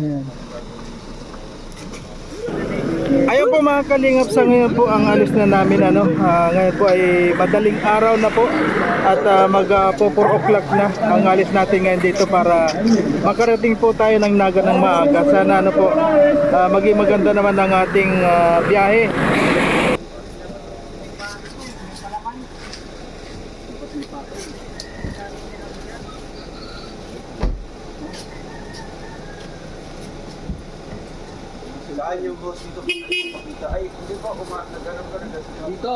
Ayan. Ayun po mga kalingap sa ngayon po ang alis na namin ano. Ah, ngayon po ay madaling araw na po at ah, mag ah, po 4 o'clock na ang alis natin ngayon dito para makarating po tayo ng naga ng maaga. Sana ano po ah, maging maganda naman ang ating ah, biyahe. Saan yung boss dito? Pakita. Ay, hindi ba? Uma, naghanap ka na Dito.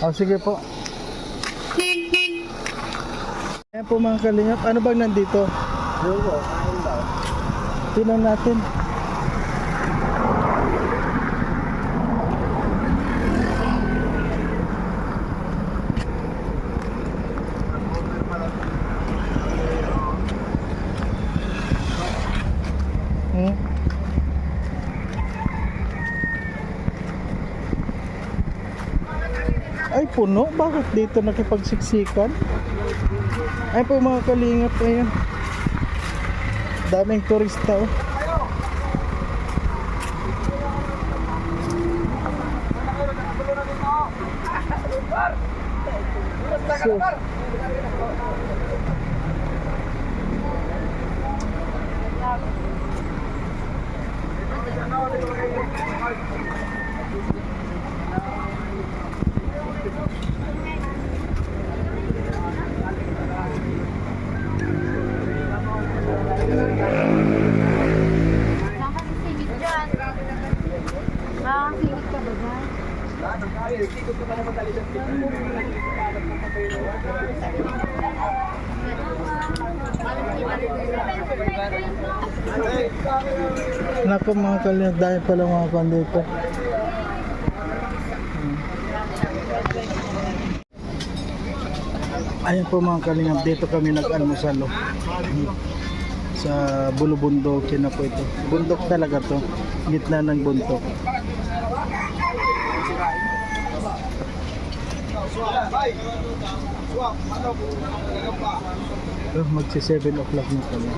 Oh, sige po. Ayan po mga kalingap. Ano bang nandito? Yung po. Tingnan natin. Ay puno, bakit dito nakipagsiksikan? Ay po mga kalingap, ayan. Daming turista oh. So, Nakakasingit dyan. Nakakasingit ka ba dyan? Naku mga kalingap, dahil pala mga pandito. Ayan po mga kalingap, dito kami nag-almusal oh. Sa Bulubundokin na po ito. Bundok talaga to. Gitna ng bundok. Oh, magsi 7 o'clock na kami.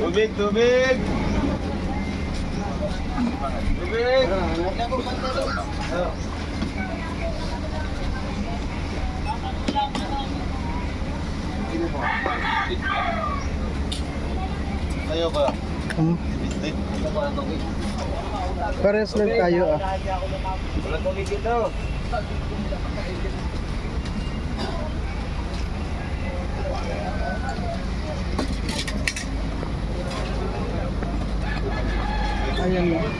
Tubig, tubig! Tubig! Tayo Hmm? Bislit? Ito ba ang tubig? Pares lang tayo ah. Wala tubig dito. Ayan na.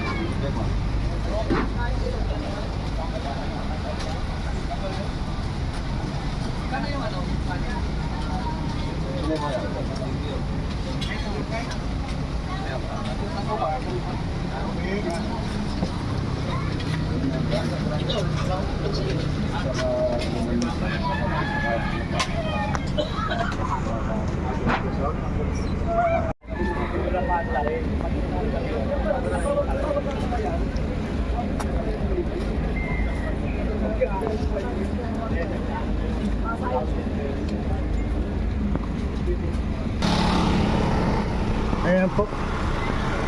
Ayan po.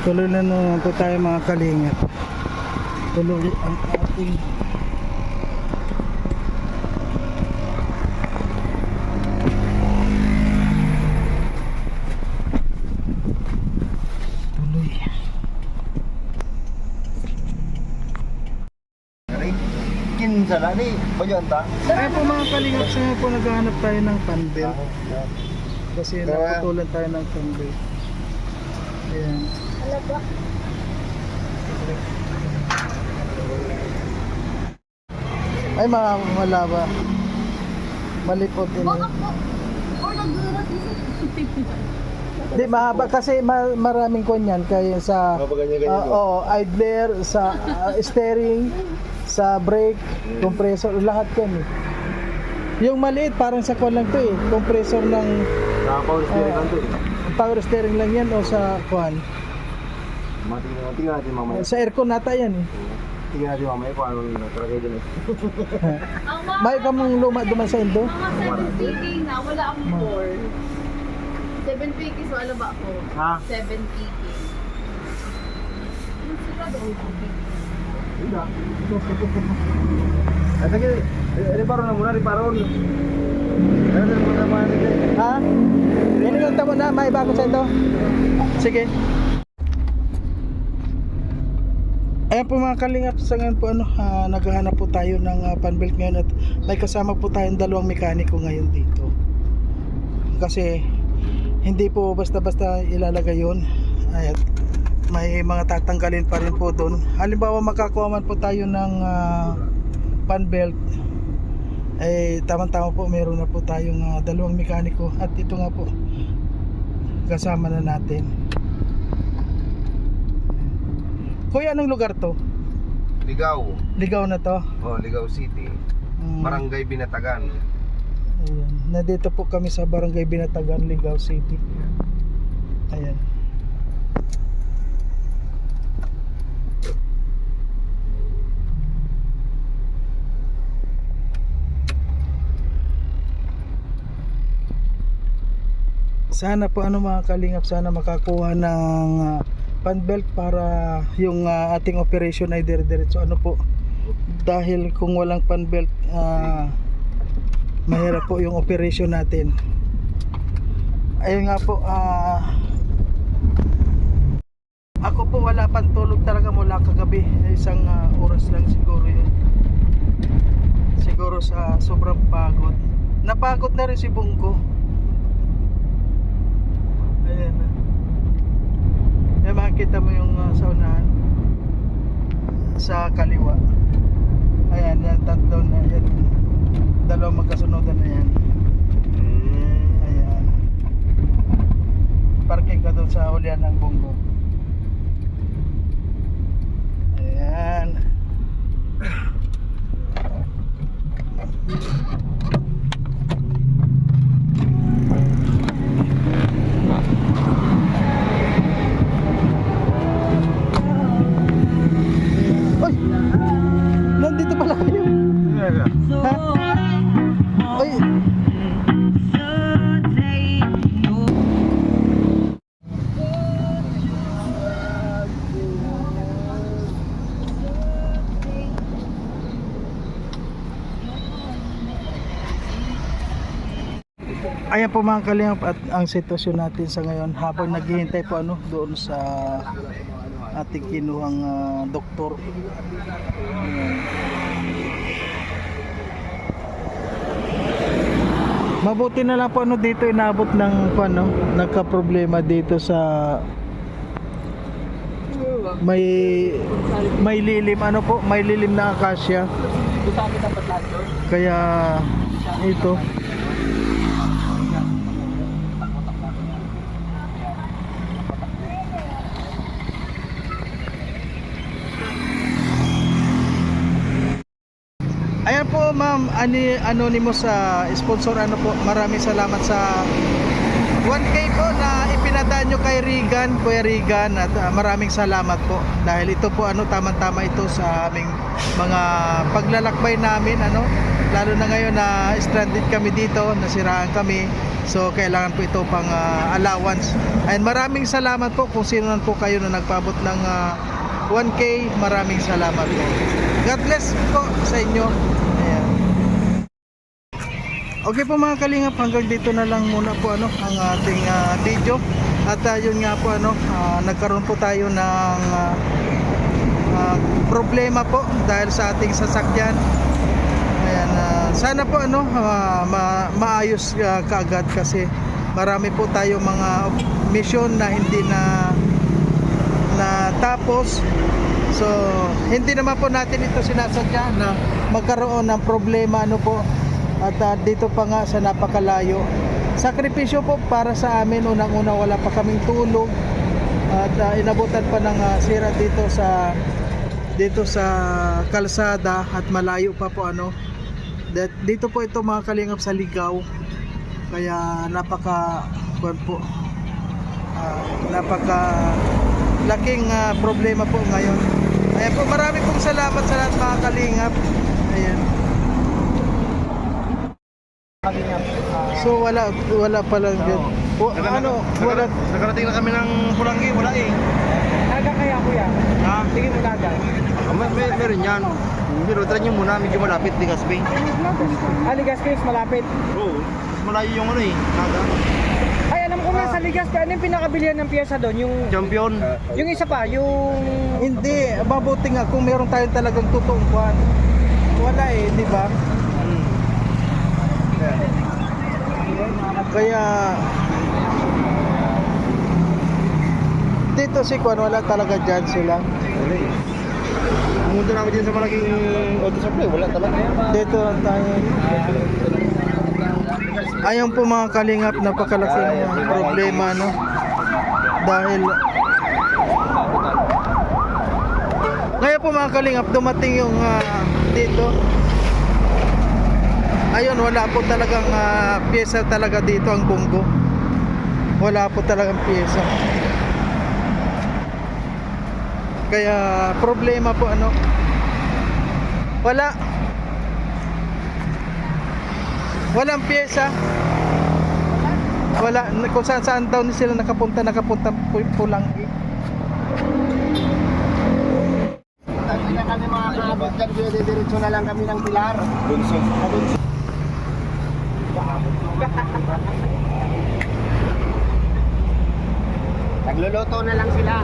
Tuloy na naman po tayo mga kalingap. Tuloy ang ating tuloy. Kinsa na ni? Banyan ta? Ayan po mga kalingap. Sa ngayon po naghahanap tayo ng pandel. Kasi naputulan tayo ng pandel. Ayan. Ay mga wala ba? Malipot din. Baka po. Or nag-urat Di mahaba kasi ma- maraming konyan kaya sa ah, ko. oo, idler, sa ah, steering, sa brake, compressor, lahat yan eh. Yung maliit parang sa kwan lang to eh. Compressor ng Naka-power steering Ah. lang to eh. power steering lang yan o sa kwan. Matingnan tingnan natin mamaya. Sa aircon nata yan eh. Tingnan natin mamaya kung anong nakalagay dyan eh. Mga, May ka mong luma duman sa Indo? mga 7PK na, wala akong 4. 7PK, so ano ba ako? Ha? 7PK. Ano sila doon? Ay, sige. Eh, Reparo na muna, reparo. Na nila. Ha? Yan yung tamo na, may bago sa Indo. Sige. Ayan po mga kalingap sa ngayon po ano, ah, naghahanap po tayo ng ah, panbelt ngayon at may kasama po tayong dalawang mekaniko ngayon dito. Kasi hindi po basta-basta ilalagay yun. Ay, at may mga tatanggalin pa rin po doon. Halimbawa makakuha man po tayo ng ah, panbelt eh tamang-tama po meron na po tayong ah, dalawang mekaniko at ito nga po kasama na natin. Kuya, anong lugar to? Ligaw. Ligaw na to. Oh, Ligaw City. Mm, Barangay Binatagan. Ayan. Nandito po kami sa Barangay Binatagan, Ligaw City. Ayan. Sana po ano mga kalingap sana makakuha ng ah, panbelt para yung ah, ating operation ay dire-diretso. Ano po? Dahil kung walang panbelt ah mahirap po yung operation natin. Ayun nga po ah ako po wala pang tulog talaga mula kagabi. Isang ah, oras lang siguro yun. Siguro sa sobrang pagod. Napagod na rin si Bungo ayan na Ayan, makikita mo yung ah, sa unahan? Sa kaliwa. Ayan yan tatlo na yan. Dalawang magkasunodan na yan. Ayan. Parking ka doon sa ulian ng Bongo. Ha? Oy! Ayan po mga kalingap at ang sitwasyon natin sa ngayon habang naghihintay po ano doon sa ating kinuhang ah, doktor. Ayan. Mabuti na lang po ano dito inabot ng ano, nagka-problema dito sa may may lilim ano po, may lilim na akasya. Kaya ito Ayan po ma'am, ani anonymous sa sponsor ano po. Maraming salamat sa 1K po na ipinadaan nyo kay Regan, Kuya Regan at ah, maraming salamat po dahil ito po ano tamang-tama ito sa aming mga paglalakbay namin ano lalo na ngayon na stranded kami dito, nasiraan kami. So kailangan po ito pang ah, allowance. And maraming salamat po kung sino man po kayo na nagpabot ng ah, 1K. Maraming salamat po. God bless po sa inyo. Okay po mga kalingap, hanggang dito na lang muna po ano ang ating ah, video. At yun nga po ano, ah, nagkaroon po tayo ng ah, ah, problema po dahil sa ating sasakyan. Ayan, ah, sana po ano ah, ma- maayos ah, kaagad kasi marami po tayo mga mission na hindi na na tapos so hindi naman po natin ito sinasadya na magkaroon ng problema ano po at ah, dito pa nga sa napakalayo sakripisyo po para sa amin unang-una wala pa kaming tulog at ah, inabutan pa ng ah, sira dito sa dito sa kalsada at malayo pa po ano Dito po ito mga kalingap sa Ligaw. Kaya napaka kuwan po. ah, napaka laking ah, problema po ngayon. Ayan po, marami pong salamat sa lahat mga kalingap. Ayan. So wala wala pa lang dyan. O, ano, wala Nakarating na kami ng Pulanggi, wala eh. Naga kaya kuya? Ha? Sige mo naga. Ah, may, meron yan. Pero try nyo muna, medyo malapit di Gaspi. Ah, Ligaspi mas malapit. Oo. Mas malayo yung ano eh, naga. Ay, alam ko na sa Ligaspi, ano yung pinakabilihan ng piyesa doon? Yung, Champion. yung isa pa, yung... Hindi, mabuti nga kung meron tayong talagang totoong kuwan. Wala eh, di ba? Hmm. Kaya dito si Kwan wala talaga dyan sila. Wala eh. Pumunta namin din sa malaking auto supply, wala talaga. Dito lang tayo. Ayun po mga kalingap, napakalaking uh, problema no. Dahil ngayon po mga kalingap, dumating yung ah, dito. Ayun, wala po talagang ah, pyesa talaga dito ang bunggo. Wala po talagang pyesa. Kaya problema po ano. Wala. Walang pyesa. Wala. Kung saan saan daw sila nakapunta, nakapunta pu- pulang. Hindi na kami makakabot dyan, diretso na lang kami ng pilar. Bunso. Nagluluto na lang sila.